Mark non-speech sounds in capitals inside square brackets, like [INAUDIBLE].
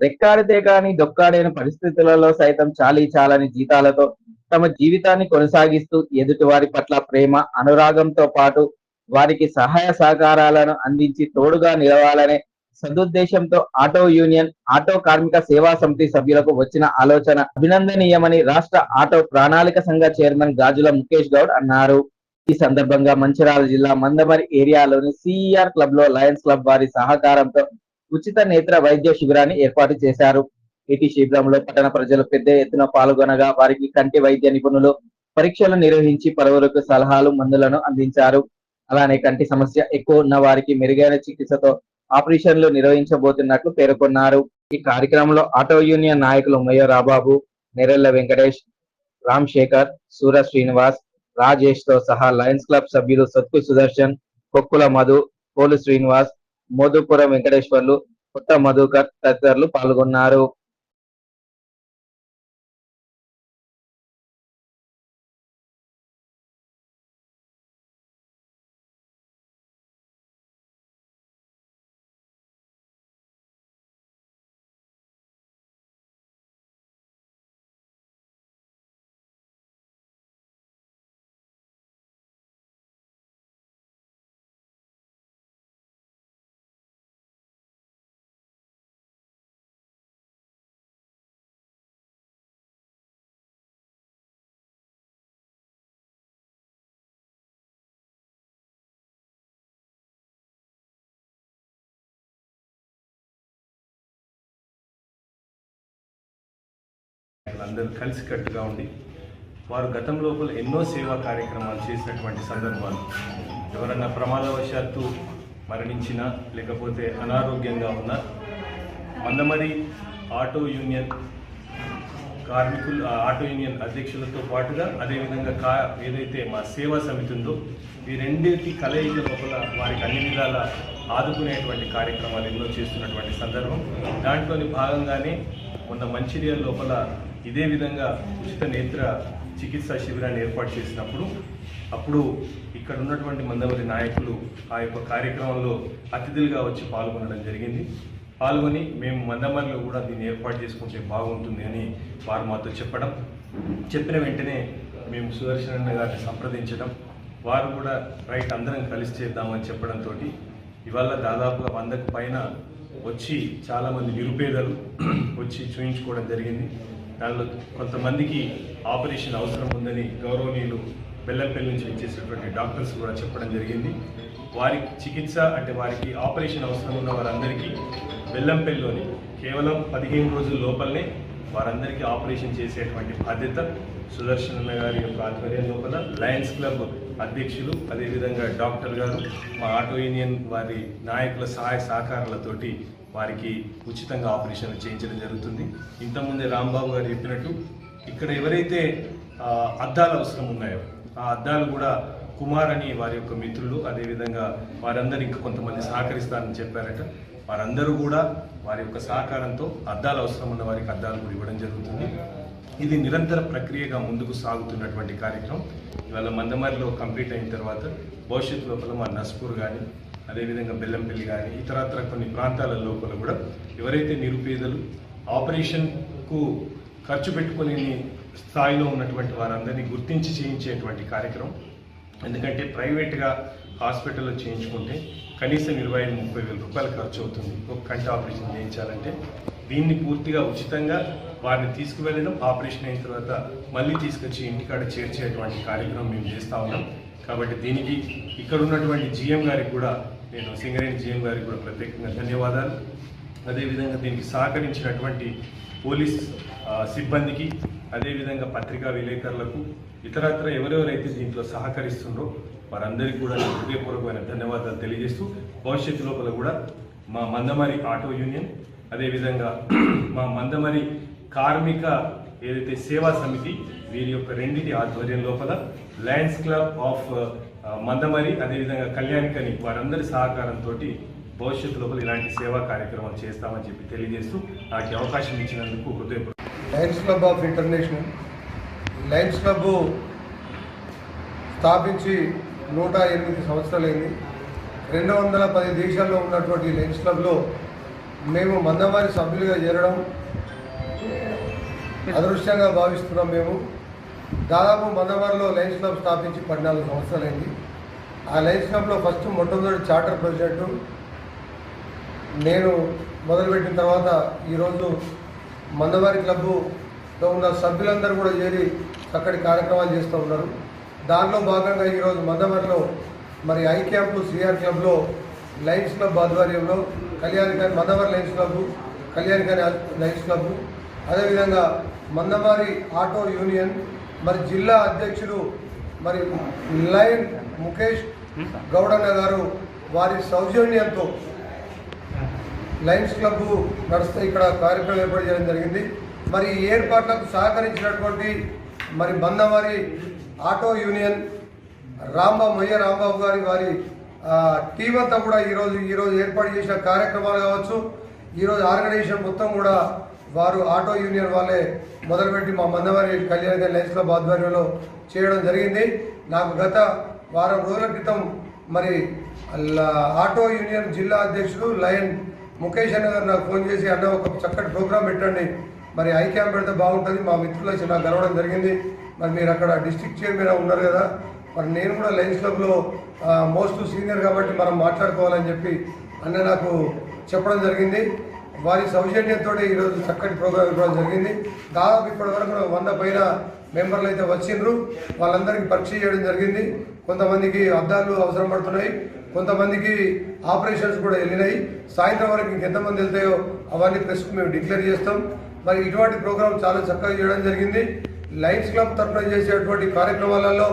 రెక్కాడితే కాని దొక్కాడైన పరిస్థితులలో సైతం చాలీ చాలని జీతాలతో తమ జీవితాన్ని కొనసాగిస్తూ ఎదుటి వారి పట్ల ప్రేమ అనురాగంతో పాటు వారికి సహాయ సహకారాలను అందించి తోడుగా నిలవాలనే సదుద్దేశంతో ఆటో యూనియన్ ఆటో కార్మిక సేవా సమితి సభ్యులకు వచ్చిన ఆలోచన అభినందనీయమని రాష్ట్ర ఆటో ప్రణాళిక సంఘ చైర్మన్ గాజుల ముఖేష్ గౌడ్ అన్నారు. ఈ సందర్భంగా మంచిరాల జిల్లా మందమరి ఏరియాలోని సిఇఆర్ క్లబ్లో లయన్స్ క్లబ్ వారి సహకారంతో ఉచిత నేత్ర వైద్య శిబిరాన్ని ఏర్పాటు చేశారు. ఇటీ శిబిరంలో పట్టణ ప్రజలు పెద్ద ఎత్తున పాల్గొనగా వారికి కంటి వైద్య నిపుణులు పరీక్షలు నిర్వహించి పలువురికి సలహాలు మందులను అందించారు. అలానే కంటి సమస్య ఎక్కువ ఉన్న వారికి మెరుగైన చికిత్సతో ఆపరేషన్లు నిర్వహించబోతున్నట్లు పేర్కొన్నారు. ఈ కార్యక్రమంలో ఆటో యూనియన్ నాయకులు మయ్య రాబాబు నెరెళ్ళ వెంకటేష్ రామ్ శేఖర్ సూర శ్రీనివాస్ రాజేష్తో సహా లయన్స్ క్లబ్ సభ్యులు సత్కు సుదర్శన్ కొక్కుల మధు పోలు శ్రీనివాస్ మోదుపురం వెంకటేశ్వర్లు పుట్ట మధుకర్ తదితరులు పాల్గొన్నారు. అందరూ కలిసికట్టుగా ఉండి వారు గతం లోపల ఎన్నో సేవా కార్యక్రమాలు చేసినటువంటి సందర్భాలు. ఎవరన్నా ప్రమాదవశాత్తు మరణించినా లేకపోతే అనారోగ్యంగా ఉన్నా మందమరి ఆటో యూనియన్ కార్మికులు ఆ ఆటో యూనియన్ అధ్యక్షులతో పాటుగా అదేవిధంగా కా ఏదైతే మా సేవా సమితి ఉందో ఈ రెండింటి కలయిక లోపల వారికి అన్ని విధాల ఆదుకునేటువంటి కార్యక్రమాలు ఎన్నో చేస్తున్నటువంటి సందర్భం. దాంట్లోని భాగంగానే మొన్న మంచిర్యాల లోపల ఇదే విధంగా ఉచిత నేత్ర చికిత్సా శిబిరాన్ని ఏర్పాటు చేసినప్పుడు అప్పుడు ఇక్కడ ఉన్నటువంటి మందమరి నాయకులు ఆ యొక్క కార్యక్రమంలో అతిథులుగా వచ్చి పాల్గొనడం జరిగింది. పాల్గొని మేము మందమరిలో కూడా దీన్ని ఏర్పాటు చేసుకుంటే బాగుంటుంది అని వారు మాతో చెప్పడం. చెప్పిన వెంటనే మేము సుదర్శనన్న గారిని సంప్రదించడం. వారు కూడా రైట్ అందరం కలిసి చేద్దామని చెప్పడంతో ఇవాళ దాదాపుగా వందకు పైన వచ్చి చాలామంది నిరుపేదలు [CLEARS THROAT] వచ్చి చూయించుకోవడం జరిగింది. దానిలో కొంతమందికి ఆపరేషన్ అవసరం ఉందని గౌరవనీయులు బెల్లంపల్లి నుంచి వచ్చేసినటువంటి డాక్టర్స్ కూడా చెప్పడం జరిగింది. వారికి చికిత్స అంటే వారికి ఆపరేషన్ అవసరం ఉన్న వారందరికీ బెల్లంపల్లిలోని కేవలం పదిహేను రోజుల లోపలనే వారందరికీ ఆపరేషన్ చేసేటువంటి బాధ్యత సుదర్శన్ అన్న గారి యొక్క ఆధ్వర్యం లోపల లయన్స్ క్లబ్ అధ్యక్షులు అదేవిధంగా డాక్టర్ గారు మా ఆటో యూనియన్ వారి నాయకుల సహాయ సహకారాలతోటి వారికి ఉచితంగా ఆపరేషన్లు చేయించడం జరుగుతుంది. ఇంతకుముందే రాంబాబు గారు చెప్పినట్టు ఇక్కడ ఎవరైతే అద్దాలు అవసరం ఉన్నాయో ఆ అద్దాలు కూడా కుమార్ అని వారి యొక్క మిత్రులు అదేవిధంగా వారందరూ ఇంకా కొంతమంది సహకరిస్తారని చెప్పారట. వారందరూ కూడా వారి యొక్క సహకారంతో అద్దాలు అవసరం ఉన్న వారికి అద్దాలు కూడా ఇవ్వడం జరుగుతుంది. ఇది నిరంతర ప్రక్రియగా ముందుకు సాగుతున్నటువంటి కార్యక్రమం. ఇవాళ మందమరిలో కంప్లీట్ అయిన తర్వాత భవిష్యత్తు లోపల మా నస్పూర్ కానీ అదేవిధంగా బెల్లంపల్లి కానీ ఇతరత్ర కొన్ని ప్రాంతాల లోపల కూడా ఎవరైతే నిరుపేదలు ఆపరేషన్కు ఖర్చు పెట్టుకోలేని స్థాయిలో ఉన్నటువంటి వారందరినీ గుర్తించి చేయించేటువంటి కార్యక్రమం. ఎందుకంటే ప్రైవేట్గా హాస్పిటల్లో చేయించుకుంటే కనీసం ఇరవై ఐదు ముప్పై వేల రూపాయలు ఖర్చు అవుతుంది. ఒక కంటి ఆపరేషన్ చేయించాలంటే దీన్ని పూర్తిగా ఉచితంగా వారిని తీసుకువెళ్ళడం ఆపరేషన్ అయిన తర్వాత మళ్ళీ తీసుకొచ్చి ఇంటికాడ చేర్చేటువంటి కార్యక్రమం మేము చేస్తూ ఉన్నాం. కాబట్టి దీనికి ఇక్కడ ఉన్నటువంటి జిఎం గారికి కూడా నేను సింగరేణి జిఎం గారికి కూడా ప్రత్యేకంగా ధన్యవాదాలు. అదేవిధంగా దీనికి సహకరించినటువంటి పోలీస్ సిబ్బందికి అదేవిధంగా పత్రికా విలేకరులకు ఇతరత్ర ఎవరెవరైతే దీంట్లో సహకరిస్తుండ్రో వారందరికీ కూడా హృదయపూర్వకమైన ధన్యవాదాలు తెలియజేస్తూ భవిష్యత్తు లోపల కూడా మా మందమరి ఆటో యూనియన్ అదేవిధంగా [CLEARS THROAT] మా మందమరి కార్మిక ఏదైతే సేవా సమితి వీరి యొక్క రెండింటి ఆధ్వర్యం లోపల లయన్స్ క్లబ్ ఆఫ్ మందమరి అదేవిధంగా కళ్యాణికని వారందరి సహకారంతో భవిష్యత్తు లోపల ఇలాంటి సేవా కార్యక్రమాలు చేస్తామని చెప్పి తెలియజేస్తూ నాకు అవకాశం ఇచ్చినందుకు హృదయపూర్వక Lions Club of International Lions Club స్థాపించి నూట ఎనిమిది సంవత్సరాలైంది. రెండు వందల పది దేశాల్లో ఉన్నటువంటి లయన్స్ క్లబ్లో మేము మందవారి సభ్యులుగా చేరడం అదృష్టంగా భావిస్తున్నాం మేము. దాదాపు మందవారిలో లయన్స్ క్లబ్ స్థాపించి పద్నాలుగు సంవత్సరాలైంది. ఆ లయన్స్ క్లబ్లో ఫస్ట్ మొట్టమొదటి చార్టర్ ప్రెసిడెంట్ నేను మొదలుపెట్టిన తర్వాత ఈరోజు మందవారి క్లబ్లో ఉన్న సభ్యులందరూ కూడా చేరి చక్కటి కార్యక్రమాలు చేస్తూ ఉన్నారు. దానిలో భాగంగా ఈరోజు మందవారిలో మరి ఐ క్యాంపు సిఆర్ క్లబ్లో లయన్స్ క్లబ్ ఆధ్వర్యంలో కళ్యాణ్ గారి మందవారి లైన్స్ క్లబ్ కానీ లైన్స్ క్లబ్. అదేవిధంగా మందవారి ఆటో యూనియన్ మరి జిల్లా అధ్యక్షులు మరి లైన్ ముఖేష్ గౌడన్న గారు వారి సౌజన్యంతో లయన్స్ క్లబ్ నడుస్తూ ఇక్కడ కార్యక్రమం ఏర్పాటు చేయడం జరిగింది. మరి ఈ ఏర్పాట్లకు సహకరించినటువంటి మరి మందవారి ఆటో యూనియన్ రాంబాబు మయ్య రాంబాబు గారి వారి టీం అంతా కూడా ఈరోజు ఈరోజు ఏర్పాటు చేసిన కార్యక్రమాలు కావచ్చు ఈరోజు ఆర్గనైజేషన్ మొత్తం కూడా వారు ఆటో యూనియన్ వాళ్ళే మొదలుపెట్టి మా మందవారి కళ్యాణ్ గారి లైన్స్ క్లబ్ ఆధ్వర్యంలో చేయడం జరిగింది. నాకు గత వారం రోజుల క్రితం మరి ఆటో యూనియన్ జిల్లా అధ్యక్షుడు లయన్ ముఖేష్ అన్న గారు నాకు ఫోన్ చేసి అన్న ఒక చక్కటి ప్రోగ్రామ్ పెట్టండి. మరి ఐ క్యాంప్ పెడితే బాగుంటుంది. మా మిత్రులు వచ్చి నాకు కలవడం జరిగింది. మరి మీరు అక్కడ డిస్టిక్ చైర్మన్ ఉన్నారు కదా మరి నేను కూడా లయన్స్ క్లబ్లో మోస్ట్ సీనియర్ కాబట్టి మనం మాట్లాడుకోవాలని చెప్పి అన్న నాకు చెప్పడం జరిగింది. వారి సౌజన్యంతో ఈరోజు చక్కటి ప్రోగ్రామ్ ఇవ్వడం జరిగింది. దాదాపు ఇప్పటి వరకు వంద పైన మెంబర్లు అయితే వచ్చిండ్రు. వాళ్ళందరికీ పరీక్ష చేయడం జరిగింది. కొంతమందికి అద్దాలు అవసరం పడుతున్నాయి. కొంతమందికి ఆపరేషన్స్ కూడా వెళ్ళినాయి. సాయంత్రం వరకు ఇంకెంతమంది వెళ్తాయో అవన్నీ ప్రెస్కు మేము డిక్లేర్ చేస్తాం. మరి ఇటువంటి ప్రోగ్రామ్ చాలా చక్కగా చేయడం జరిగింది. లైన్స్ క్లబ్ తరఫున చేసేటువంటి కార్యక్రమాలలో